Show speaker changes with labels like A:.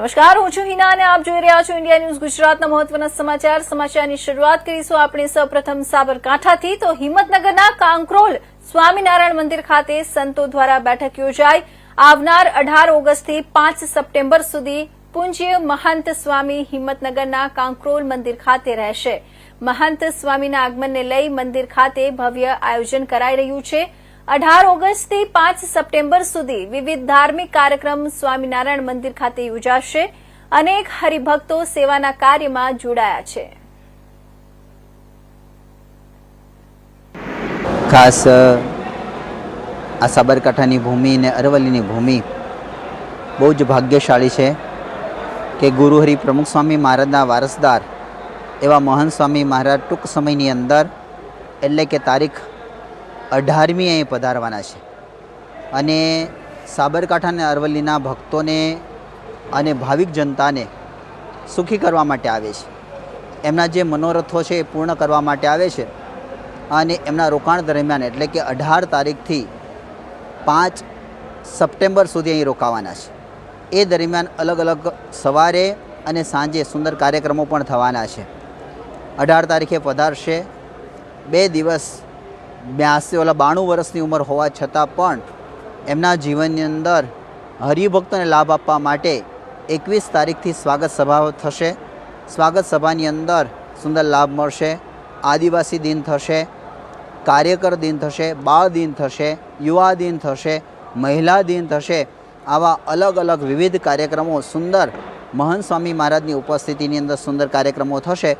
A: નમસ્કાર, હું છું હિના અને આપ જોઈ રહ્યા છો ઇન્ડિયા ન્યૂઝ ગુજરાતના મહત્વના સમાચાર. સમાચારની શરૂઆત કરીશું આપણે સૌપ્રથમ સાબરકાંઠાથી. તો હિંમતનગરના કાંકરોલ સ્વામિનારાયણ મંદિર ખાતે સંતો દ્વારા બેઠક યોજાઈ. આવનાર અઢાર ઓગસ્ટથી પાંચ સપ્ટેમ્બર સુધી પૂજ્ય મહંત સ્વામી હિંમતનગરના કાંકરોલ મંદિર ખાતે રહેશે. મહંત સ્વામીના આગમનને લઈ મંદિર ખાતે ભવ્ય આયોજન કરાઈ રહ્યું છે. અઢાર ઓગસ્ટથી પાંચ સપ્ટેમ્બર સુધી વિવિધ ધાર્મિક કાર્યક્રમ સ્વામિનારાયણ મંદિર ખાતે યોજાશે અનેક હરિભક્તો સેવાના કાર્યમાં જોડાયા છે.
B: ખાસ આ સાબરકાંઠાની ભૂમિ અને અરવલ્લીની ભૂમિ બહુ જ ભાગ્યશાળી છે કે ગુરુહરિ પ્રમુખ સ્વામી મહારાજના વારસદાર એવા મહંત સ્વામી મહારાજ ટૂંક સમયની અંદર એટલે કે તારીખ અઢારમી અહીં પધારવાના છે. અને સાબરકાંઠા અને અરવલ્લીના ભક્તોને અને ભાવિક જનતાને સુખી કરવા માટે આવે છે. એમના જે મનોરથો છે એ પૂર્ણ કરવા માટે આવે છે અને એમના રોકાણ દરમિયાન એટલે કે અઢાર તારીખથી પાંચ સપ્ટેમ્બર સુધી અહીં રોકાવાના છે. એ દરમિયાન અલગ અલગ સવારે અને સાંજે સુંદર કાર્યક્રમો પણ થવાના છે. અઢાર તારીખે પધારશે. બે દિવસ બ્યાસી ઓલા બાણું વર્ષની ઉંમર હોવા છતાં પણ એમના જીવનની અંદર હરિભક્તોને લાભ આપવા માટે એકવીસ તારીખથી સ્વાગત સભા થશે. સ્વાગત સભાની અંદર સુંદર લાભ મળશે. આદિવાસી દિન થશે, કાર્યકર દિન થશે, બાળ દિન થશે, યુવા દિન થશે, મહિલા દિન થશે. આવા અલગ અલગ વિવિધ કાર્યક્રમો સુંદર મહંત સ્વામી મહારાજની ઉપસ્થિતિની અંદર સુંદર કાર્યક્રમો થશે.